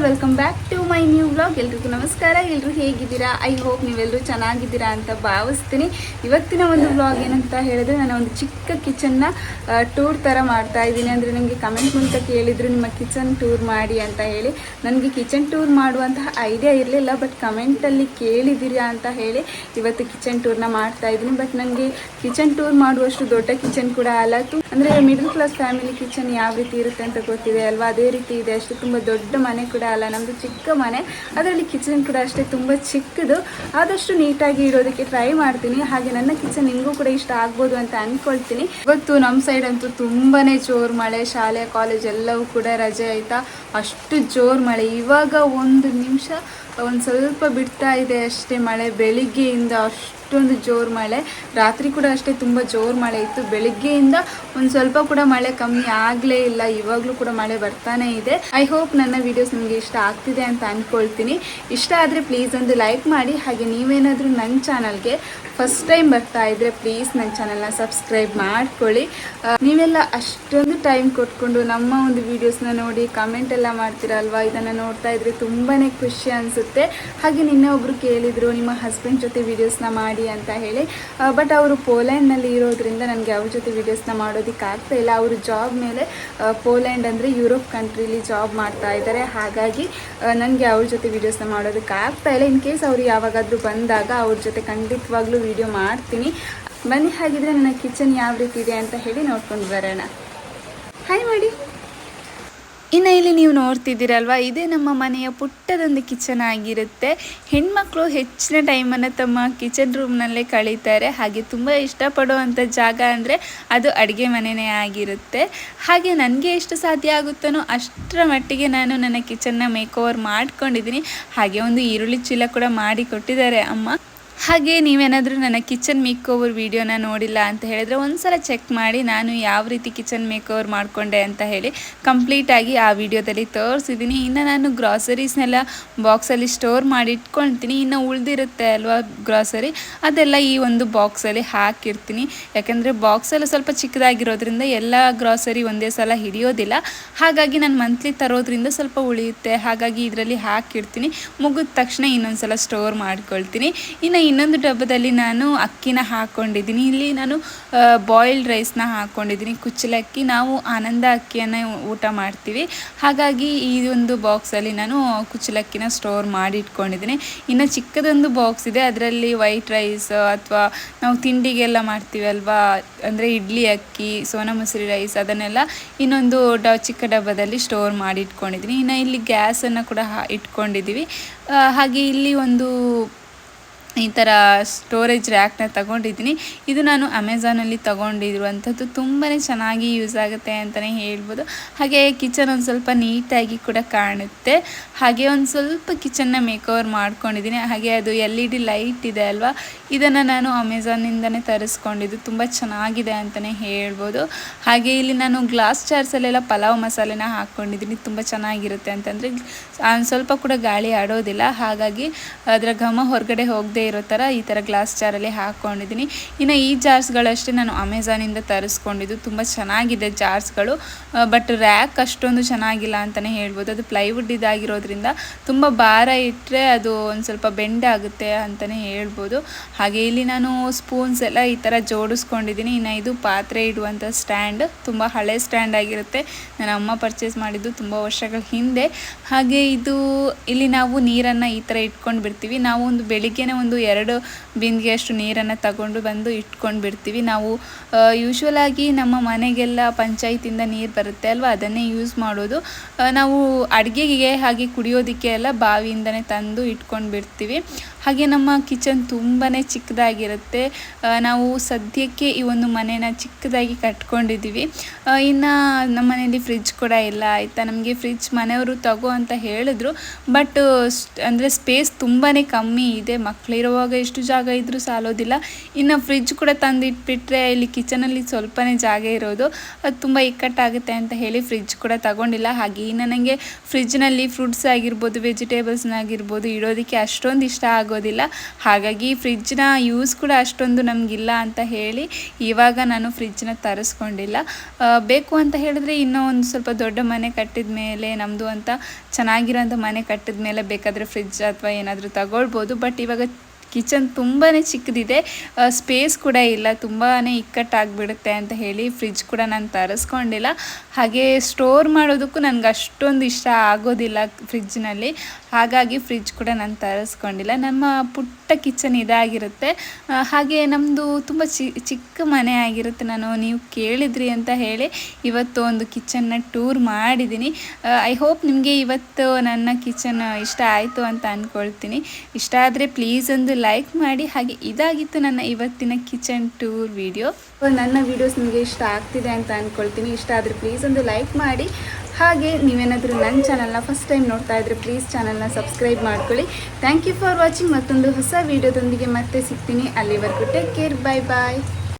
All welcome back to my new blog ಎಲ್ರಿಗೂ ನಮಸ್ಕಾರ. ಎಲ್ಲರೂ ಹೇಗಿದ್ದೀರಾ? ಐ ಹೋಪ್ ನೀವೆಲ್ಲರೂ ಚೆನ್ನಾಗಿದ್ದೀರಾ ಅಂತ ಭಾವಿಸ್ತೀನಿ. ಇವತ್ತಿನ ಒಂದು ಬ್ಲಾಗ್ ಏನಂತ ಹೇಳಿದ್ರೆ ನಾನು ಒಂದು ಚಿಕ್ಕ ಕಿಚನ್ನ ಟೂರ್ ಥರ ಮಾಡ್ತಾ ಇದ್ದೀನಿ. ಅಂದರೆ ನನಗೆ ಕಮೆಂಟ್ ಮೂಲಕ ಕೇಳಿದ್ರು ನಿಮ್ಮ ಕಿಚನ್ ಟೂರ್ ಮಾಡಿ ಅಂತ ಹೇಳಿ. ನನಗೆ ಕಿಚನ್ ಟೂರ್ ಮಾಡುವಂತಹ ಐಡಿಯಾ ಇರಲಿಲ್ಲ ಬಟ್ ಕಮೆಂಟಲ್ಲಿ ಕೇಳಿದ್ದೀರಾ ಅಂತ ಹೇಳಿ ಇವತ್ತು ಕಿಚನ್ ಟೂರ್ನ ಮಾಡ್ತಾ ಇದ್ದೀನಿ. ಬಟ್ ನನಗೆ ಕಿಚನ್ ಟೂರ್ ಮಾಡುವಷ್ಟು ದೊಡ್ಡ ಕಿಚನ್ ಕೂಡ ಅಲ್ಲ. ಅಂದರೆ ಮಿಡಲ್ ಕ್ಲಾಸ್ ಫ್ಯಾಮಿಲಿ ಕಿಚನ್ ಯಾವ ರೀತಿ ಇರುತ್ತೆ ಅಂತ ಗೊತ್ತಿದೆ ಅಲ್ವಾ? ಅದೇ ರೀತಿ ಇದೆ. ಅಷ್ಟು ತುಂಬ ದೊಡ್ಡ ಮನೆ ಕೂಡ ಅಲ್ಲ ನಮ್ಮದು ಚಿಕ್ಕ ಮನೆ. ಅದರಲ್ಲಿ ಕಿಚನ್ ಕೂಡ ಅಷ್ಟೇ, ತುಂಬ ಚಿಕ್ಕದು. ಆದಷ್ಟು ನೀಟಾಗಿ ಇರೋದಕ್ಕೆ ಟ್ರೈ ಮಾಡ್ತೀನಿ. ಹಾಗೆ ನನ್ನ ಕಿಚನ್ ನಿಮಗೂ ಕೂಡ ಇಷ್ಟ ಆಗ್ಬೋದು ಅಂತ ಅಂದ್ಕೊಳ್ತೀನಿ ಇವತ್ತು ನಮ್ಮ ಸೈಡ್ ಅಂತೂ ತುಂಬಾನೇ ಜೋರು ಮಳೆ, ಶಾಲೆ ಕಾಲೇಜ್ ಎಲ್ಲವೂ ಕೂಡ ರಜೆ ಆಯಿತಾ? ಅಷ್ಟು ಜೋರು ಮಳೆ. ಇವಾಗ ಒಂದು ನಿಮಿಷ, ಒಂದು ಸ್ವಲ್ಪ ಬಿಡ್ತಾ ಇದೆ ಅಷ್ಟೇ ಮಳೆ. ಬೆಳಿಗ್ಗೆಯಿಂದ ಅಷ್ಟೊಂದು ಜೋರು ಮಳೆ. ರಾತ್ರಿ ಕೂಡ ಅಷ್ಟೇ ತುಂಬ ಜೋರು ಮಳೆ ಇತ್ತು. ಬೆಳಿಗ್ಗೆಯಿಂದ ಒಂದ್ ಸ್ವಲ್ಪ ಕೂಡ ಮಳೆ ಕಮ್ಮಿ ಆಗಲೇ ಇಲ್ಲ. ಇವಾಗ್ಲೂ ಕೂಡ ಮಳೆ ಬರ್ತಾನೆ ಇದೆ. ಐ ಹೋಪ್ ನನ್ನ ವಿಡಿಯೋಸ್ ನಿಮಗೆ ಇಷ್ಟ ಆಗ್ತಿದೆ ಅಂತ ಅನ್ಕೊಳ್ತೀನಿ. ಇಷ್ಟ ಆದ್ರೆ ಪ್ಲೀಸ್ ಒಂದು ಲೈಕ್ ಮಾಡಿ. ಹಾಗೆ ನೀವೇನಾದರೂ ನನ್ನ ಚಾನಲ್ಗೆ ಫಸ್ಟ್ ಟೈಮ್ ಬರ್ತಾ ಇದ್ರೆ ಪ್ಲೀಸ್ ನನ್ನ ಚಾನಲ್ನ ಸಬ್ಸ್ಕ್ರೈಬ್ ಮಾಡ್ಕೊಳ್ಳಿ. ನೀವೆಲ್ಲ ಅಷ್ಟೊಂದು ಟೈಮ್ ಕೊಟ್ಕೊಂಡು ನಮ್ಮ ಒಂದು ವಿಡಿಯೋಸ್ನ ನೋಡಿ ಕಮೆಂಟ್ ಎಲ್ಲ ಮಾಡ್ತೀರಲ್ವಾ ಇದನ್ನ ನೋಡ್ತಾ ಇದ್ರೆ ತುಂಬಾನೇ ಖುಷಿ ಅನ್ಸುತ್ತೆ. ಹಾಗೆ ನಿನ್ನೆ ಒಬ್ಬರು ಕೇಳಿದ್ರು, ನಿಮ್ಮ ಹಸ್ಬೆಂಡ್ ಜೊತೆ ವಿಡಿಯೋಸ್ನ ಮಾಡಿ ಅಂತ ಹೇಳಿ. ಬಟ್ ಅವರು ಪೋಲ್ಯಾಂಡ್ನಲ್ಲಿ ಇರೋದ್ರಿಂದ ನನಗೆ ಅವ್ರ ಜೊತೆ ವಿಡಿಯೋಸ್ನ ಮಾಡೋದಕ್ಕೆ ಆಗ್ತಾ ಇಲ್ಲ. ಅವರು ಜಾಬ್ ಮೇಲೆ ಪೋಲ್ಯಾಂಡ್ ಅಂದರೆ ಯುರೋಪ್ ಕಂಟ್ರೀಲಿ ಜಾಬ್ ಮಾಡ್ತಾ ಇದ್ದಾರೆ. ಹಾಗಾಗಿ ನನಗೆ ಅವ್ರ ಜೊತೆ ವಿಡಿಯೋಸ್ನ ಮಾಡೋದಕ್ಕೆ ಆಗ್ತಾ ಇಲ್ಲ. ಇನ್ ಕೇಸ್ ಅವರು ಯಾವಾಗಾದರೂ ಬಂದಾಗ ಅವ್ರ ಜೊತೆ ಖಂಡಿತವಾಗ್ಲೂ ವಿಡಿಯೋ ಮಾಡ್ತೀನಿ. ಬನ್ನಿ, ಹಾಗಿದ್ರೆ ನನ್ನ ಕಿಚನ್ ಯಾವ ರೀತಿ ಇದೆ ಅಂತ ಹೇಳಿ ನೋಡ್ಕೊಂಡು ಬರೋಣ. ಹಾಯ್ ಮಾಡಿ ಇನ್ನು ಇಲ್ಲಿ ನೀವು ನೋಡ್ತಿದ್ದೀರಲ್ವಾ, ಇದೇ ನಮ್ಮ ಮನೆಯ ಪುಟ್ಟದೊಂದು ಕಿಚನ್ ಆಗಿರುತ್ತೆ. ಹೆಣ್ಮಕ್ಳು ಹೆಚ್ಚಿನ ಟೈಮನ್ನು ತಮ್ಮ ಕಿಚನ್ ರೂಮ್ನಲ್ಲೇ ಕಳೀತಾರೆ. ಹಾಗೆ ತುಂಬ ಇಷ್ಟಪಡುವಂಥ ಜಾಗ ಅಂದರೆ ಅದು ಅಡುಗೆ ಮನೆಯೇ ಆಗಿರುತ್ತೆ. ಹಾಗೆ ನನಗೆ ಎಷ್ಟು ಸಾಧ್ಯ ಆಗುತ್ತೋ ಅಷ್ಟರ ಮಟ್ಟಿಗೆ ನಾನು ನನ್ನ ಕಿಚನ್ನ ಮೇಕ್ ಓವರ್ ಮಾಡ್ಕೊಂಡಿದ್ದೀನಿ. ಹಾಗೆ ಒಂದು ಈರುಳ್ಳಿ ಚೀಲ ಕೂಡ ಮಾಡಿ ಕೊಟ್ಟಿದ್ದಾರೆ ಅಮ್ಮ. ಹಾಗೆ ನೀವೇನಾದರೂ ನನ್ನ ಕಿಚನ್ ಮೇಕ್ ಓವರ್ ವೀಡಿಯೋನ ನೋಡಿಲ್ಲ ಅಂತ ಹೇಳಿದ್ರೆ ಒಂದ್ಸಲ ಚೆಕ್ ಮಾಡಿ ನಾನು ಯಾವ ರೀತಿ ಕಿಚನ್ ಮೇಕ್ ಓವರ್ ಮಾಡಿಕೊಂಡೆ ಅಂತ ಹೇಳಿ ಕಂಪ್ಲೀಟಾಗಿ ಆ ವಿಡಿಯೋದಲ್ಲಿ ತೋರಿಸಿದ್ದೀನಿ. ಇನ್ನು ನಾನು ಗ್ರಾಸರೀಸ್ನೆಲ್ಲ ಬಾಕ್ಸಲ್ಲಿ ಸ್ಟೋರ್ ಮಾಡಿ ಇಟ್ಕೊಳ್ತೀನಿ. ಇನ್ನು ಉಳಿದಿರುತ್ತೆ ಅಲ್ವಾ ಗ್ರಾಸರಿ? ಅದೆಲ್ಲ ಈ ಒಂದು ಬಾಕ್ಸಲ್ಲಿ ಹಾಕಿರ್ತೀನಿ. ಯಾಕೆಂದರೆ ಬಾಕ್ಸಲ್ಲಿ ಸ್ವಲ್ಪ ಚಿಕ್ಕದಾಗಿರೋದ್ರಿಂದ ಎಲ್ಲ ಗ್ರಾಸರಿ ಒಂದೇ ಸಲ ಹಿಡಿಯೋದಿಲ್ಲ. ಹಾಗಾಗಿ ನಾನು ಮಂತ್ಲಿ ತರೋದ್ರಿಂದ ಸ್ವಲ್ಪ ಉಳಿಯುತ್ತೆ. ಹಾಗಾಗಿ ಇದರಲ್ಲಿ ಹಾಕಿರ್ತೀನಿ. ಮುಗಿದ ತಕ್ಷಣ ಇನ್ನೊಂದು ಸಲ ಸ್ಟೋರ್ ಮಾಡ್ಕೊಳ್ತೀನಿ. ಇನ್ನು ಇನ್ನೊಂದು ಡಬ್ಬದಲ್ಲಿ ನಾನು ಅಕ್ಕಿನ ಹಾಕ್ಕೊಂಡಿದ್ದೀನಿ ಇಲ್ಲಿ ನಾನು ಬಾಯ್ಲ್ಡ್ ರೈಸ್ನ ಹಾಕ್ಕೊಂಡಿದ್ದೀನಿ ಕುಚ್ಚಲಕ್ಕಿ, ನಾವು ಆನಂದ ಅಕ್ಕಿಯನ್ನು ಊಟ ಮಾಡ್ತೀವಿ. ಹಾಗಾಗಿ ಈ ಒಂದು ಬಾಕ್ಸಲ್ಲಿ ನಾನು ಕುಚ್ಚಲಕ್ಕಿನ ಸ್ಟೋರ್ ಮಾಡಿ ಇಟ್ಕೊಂಡಿದ್ದೀನಿ ಇನ್ನು ಚಿಕ್ಕದೊಂದು ಬಾಕ್ಸ್ ಇದೆ. ಅದರಲ್ಲಿ ವೈಟ್ ರೈಸ್ ಅಥವಾ ನಾವು ತಿಂಡಿಗೆಲ್ಲ ಮಾಡ್ತೀವಿ ಅಲ್ವಾ? ಅಂದರೆ ಇಡ್ಲಿ ಅಕ್ಕಿ, ಸೋನಾ ಮಸೂರಿ ರೈಸ್ ಅದನ್ನೆಲ್ಲ ಇನ್ನೊಂದು ಡ, ಚಿಕ್ಕ ಡಬ್ಬದಲ್ಲಿ ಸ್ಟೋರ್ ಮಾಡಿ ಇಟ್ಕೊಂಡಿದ್ದೀನಿ ಇನ್ನು ಇಲ್ಲಿ ಗ್ಯಾಸನ್ನು ಕೂಡ ಇಟ್ಕೊಂಡಿದ್ದೀವಿ. ಹಾಗೆ ಇಲ್ಲಿ ಒಂದು ಈ ಥರ ಸ್ಟೋರೇಜ್ ರ್ಯಾಕ್ನ ತಗೊಂಡಿದ್ದೀನಿ. ಇದು ನಾನು ಅಮೆಝಾನಲ್ಲಿ ತಗೊಂಡಿರುವಂಥದ್ದು. ತುಂಬಾ ಚೆನ್ನಾಗಿ ಯೂಸ್ ಆಗುತ್ತೆ ಅಂತಲೇ ಹೇಳ್ಬೋದು. ಹಾಗೆ ಕಿಚನ್ ಒಂದು ಸ್ವಲ್ಪ ನೀಟಾಗಿ ಕೂಡ ಕಾಣುತ್ತೆ. ಹಾಗೆ ಒಂದು ಸ್ವಲ್ಪ ಕಿಚನ್ನ ಮೇಕ್ ಓವರ್ ಮಾಡ್ಕೊಂಡಿದ್ದೀನಿ. ಹಾಗೆ ಅದು ಎಲ್ ಇ ಡಿ ಲೈಟ್ ಇದೆ ಅಲ್ವಾ? ಇದನ್ನು ನಾನು ಅಮೆಝಾನಿಂದನೇ ತರಿಸ್ಕೊಂಡಿದ್ದು. ತುಂಬ ಚೆನ್ನಾಗಿದೆ ಅಂತಲೇ ಹೇಳ್ಬೋದು. ಹಾಗೆ ಇಲ್ಲಿ ನಾನು ಗ್ಲಾಸ್ ಚಾರ್ಸಲ್ಲೆಲ್ಲ ಪಲಾವ್ ಮಸಾಲೆನ ಹಾಕ್ಕೊಂಡಿದ್ದೀನಿ. ತುಂಬ ಚೆನ್ನಾಗಿರುತ್ತೆ ಅಂತಂದರೆ ಸ್ವಲ್ಪ ಕೂಡ ಗಾಳಿ ಆಡೋದಿಲ್ಲ. ಹಾಗಾಗಿ ಅದರ ಘಮ ಹೊರಗಡೆ ಹೋಗದೆ ಇರೋ ಥರ ಈ ಥರ ಗ್ಲಾಸ್ ಜಾರಲ್ಲಿ ಹಾಕ್ಕೊಂಡಿದ್ದೀನಿ. ಇನ್ನು ಈ ಜಾರ್ಸ್ಗಳಷ್ಟೇ ನಾನು ಅಮೆಝಾನಿಂದ ತರಿಸ್ಕೊಂಡಿದ್ದು. ತುಂಬ ಚೆನ್ನಾಗಿದೆ ಜಾರ್ಸ್ಗಳು. ಬಟ್ ರ್ಯಾಕ್ ಅಷ್ಟೊಂದು ಚೆನ್ನಾಗಿಲ್ಲ ಅಂತಲೇ ಹೇಳ್ಬೋದು. ಅದು ಪ್ಲೈವುಡ್ ಇದಾಗಿರೋದ್ರಿಂದ ತುಂಬ ಭಾರ ಇಟ್ಟರೆ ಅದು ಒಂದು ಸ್ವಲ್ಪ ಬೆಂಡ್ ಆಗುತ್ತೆ ಅಂತಲೇ ಹೇಳ್ಬೋದು. ಹಾಗೆ ಇಲ್ಲಿ ನಾನು ಸ್ಪೂನ್ಸ್ ಎಲ್ಲ ಈ ಥರ ಜೋಡಿಸ್ಕೊಂಡಿದ್ದೀನಿ. ಇನ್ನು ಇದು ಪಾತ್ರೆ ಇಡುವಂಥ ಸ್ಟ್ಯಾಂಡ್. ತುಂಬ ಹಳೆ ಸ್ಟ್ಯಾಂಡ್ ಆಗಿರುತ್ತೆ. ನನ್ನ ಅಮ್ಮ ಪರ್ಚೇಸ್ ಮಾಡಿದ್ದು ತುಂಬ ವರ್ಷಗಳ ಹಿಂದೆ. ಹಾಗೆ ಇದು ಇಲ್ಲಿ ನಾವು ನೀರನ್ನು ಈ ಥರ ಇಟ್ಕೊಂಡು ಬಿಡ್ತೀವಿ ನಾವು ಒಂದು ಬೆಳಿಗ್ಗೆನೇ ಒಂದು ಎರಡು ಬಿಂದಿಗೆಯಷ್ಟು ನೀರನ್ನು ತಗೊಂಡು ಬಂದು ಇಟ್ಕೊಂಡು ಬಿಡ್ತೀವಿ. ನಾವು ಯೂಶ್ವಲ್ ಆಗಿ ನಮ್ಮ ಮನೆಗೆಲ್ಲ ಪಂಚಾಯತಿಂದ ನೀರು ಬರುತ್ತೆ ಅಲ್ವಾ? ಅದನ್ನೇ ಯೂಸ್ ಮಾಡೋದು. ನಾವು ಅಡುಗೆಗೆ ಹಾಗೆ ಕುಡಿಯೋದಕ್ಕೆ ಎಲ್ಲ ಬಾವಿಯಿಂದನೇ ತಂದು ಇಟ್ಕೊಂಡು ಬಿಡ್ತೀವಿ. ಹಾಗೆ ನಮ್ಮ ಕಿಚನ್ ತುಂಬಾ ಚಿಕ್ಕದಾಗಿರುತ್ತೆ. ನಾವು ಸದ್ಯಕ್ಕೆ ಈ ಒಂದು ಮನೇನ ಚಿಕ್ಕದಾಗಿ ಕಟ್ಕೊಂಡಿದ್ದೀವಿ ಇನ್ನು ನಮ್ಮ ಮನೆಯಲ್ಲಿ ಫ್ರಿಜ್ ಕೂಡ ಇಲ್ಲ, ಆಯಿತಾ? ನಮಗೆ ಫ್ರಿಜ್ ಮನೆಯವರು ತಗೋ ಅಂತ ಹೇಳಿದ್ರು. ಬಟ್ ಅಂದರೆ ಸ್ಪೇಸ್ ತುಂಬಾ ಕಮ್ಮಿ ಇದೆ. ಮಕ್ಕಳಿರುವಾಗ ಎಷ್ಟು ಜಾಗ ಇದ್ದರೂ ಸಾಲೋದಿಲ್ಲ. ಇನ್ನು ಫ್ರಿಜ್ ಕೂಡ ತಂದಿಟ್ಬಿಟ್ರೆ ಇಲ್ಲಿ ಕಿಚನಲ್ಲಿ ಸ್ವಲ್ಪನೇ ಜಾಗ ಇರೋದು. ಅದು ತುಂಬ ಇಕ್ಕಟ್ಟಾಗುತ್ತೆ ಅಂತ ಹೇಳಿ ಫ್ರಿಜ್ ಕೂಡ ತಗೊಂಡಿಲ್ಲ. ಹಾಗೆ ಇನ್ನು ನನಗೆ ಫ್ರಿಜ್ನಲ್ಲಿ ಫ್ರೂಟ್ಸ್ ಆಗಿರ್ಬೋದು ವೆಜಿಟೇಬಲ್ಸ್ನಾಗಿರ್ಬೋದು ಇಡೋದಕ್ಕೆ ಅಷ್ಟೊಂದು ಇಷ್ಟ ಆಗೋದಿಲ್ಲ. ಆಗೋದಿಲ್ಲ. ಹಾಗಾಗಿ ಫ್ರಿಜ್ನ ಯೂಸ್ ಕೂಡ ಅಷ್ಟೊಂದು ನಮಗಿಲ್ಲ ಅಂತ ಹೇಳಿ ಇವಾಗ ನಾನು ಫ್ರಿಜ್ನ ತರಿಸ್ಕೊಂಡಿಲ್ಲ. ಬೇಕು ಅಂತ ಹೇಳಿದ್ರೆ ಇನ್ನೂ ಒಂದು ಸ್ವಲ್ಪ ದೊಡ್ಡ ಮನೆ ಕಟ್ಟಿದ ಮೇಲೆ ನಮ್ಮದು ಅಂತ ಚೆನ್ನಾಗಿರೋಂಥ ಮನೆ ಕಟ್ಟಿದ ಮೇಲೆ ಬೇಕಾದರೆ ಫ್ರಿಜ್ ಅಥವಾ ಏನಾದರೂ ತಗೊಳ್ಬೋದು. ಬಟ್ ಇವಾಗ ಕಿಚನ್ ತುಂಬಾ ಚಿಕ್ಕದಿದೆ. ಸ್ಪೇಸ್ ಕೂಡ ಇಲ್ಲ. ತುಂಬಾ ಇಕ್ಕಟ್ಟಾಗಿಬಿಡುತ್ತೆ ಅಂತ ಹೇಳಿ ಫ್ರಿಜ್ ಕೂಡ ನಾನು ತರಿಸ್ಕೊಂಡಿಲ್ಲ. ಹಾಗೆ ಸ್ಟೋರ್ ಮಾಡೋದಕ್ಕೂ ನನಗೆ ಅಷ್ಟೊಂದು ಇಷ್ಟ ಆಗೋದಿಲ್ಲ ಫ್ರಿಜ್ನಲ್ಲಿ ಹಾಗಾಗಿ ಫ್ರಿಜ್ ಕೂಡ ನಾನು ತರಿಸ್ಕೊಂಡಿಲ್ಲ. ನಮ್ಮ ಪುಟ್ಟ ಕಿಚನ್ ಇದಾಗಿರುತ್ತೆ. ಹಾಗೆ ನಮ್ಮದು ತುಂಬ ಚಿ, ಚಿಕ್ಕ ಮನೆ ಆಗಿರುತ್ತೆ. ನಾನು ನೀವು ಕೇಳಿದ್ರಿ ಅಂತ ಹೇಳಿ ಇವತ್ತು ಒಂದು ಕಿಚನ್ನ ಟೂರ್ ಮಾಡಿದ್ದೀನಿ. ಐ ಹೋಪ್ ನಿಮಗೆ ಇವತ್ತು ನನ್ನ ಕಿಚನ್ ಇಷ್ಟ ಆಯಿತು ಅಂತ ಅಂದ್ಕೊಳ್ತೀನಿ ಇಷ್ಟ ಆದರೆ ಪ್ಲೀಸ್ ಒಂದು ಲೈಕ್ ಮಾಡಿ. ಹಾಗೆ ಇದಾಗಿತ್ತು ನನ್ನ ಇವತ್ತಿನ ಕಿಚನ್ ಟೂರ್ ವಿಡಿಯೋ ನನ್ನ ವೀಡಿಯೋಸ್ ನಿಮಗೆ ಇಷ್ಟ ಆಗ್ತಿದೆ ಅಂತ ಅಂದ್ಕೊಳ್ತೀನಿ ಇಷ್ಟ ಆದರೆ ಪ್ಲೀಸ್ ಒಂದು ಲೈಕ್ ಮಾಡಿ. ಹಾಗೆ ನೀವೇನಾದರೂ ನನ್ನ ಚಾನಲ್ನ ಫಸ್ಟ್ ಟೈಮ್ ನೋಡ್ತಾ ಇದ್ರೆ ಪ್ಲೀಸ್ ಚಾನಲ್ನ ಸಬ್ಸ್ಕ್ರೈಬ್ ಮಾಡ್ಕೊಳ್ಳಿ. ಥ್ಯಾಂಕ್ ಯು ಫಾರ್ ವಾಚಿಂಗ್ ಮತ್ತೊಂದು ಹೊಸ ವೀಡಿಯೋದೊಂದಿಗೆ ಮತ್ತೆ ಸಿಗ್ತೀನಿ. ಅಲ್ಲಿವರೆಗೂ ಟೇಕ್ ಕೇರ್ ಬಾಯ್ ಬಾಯ್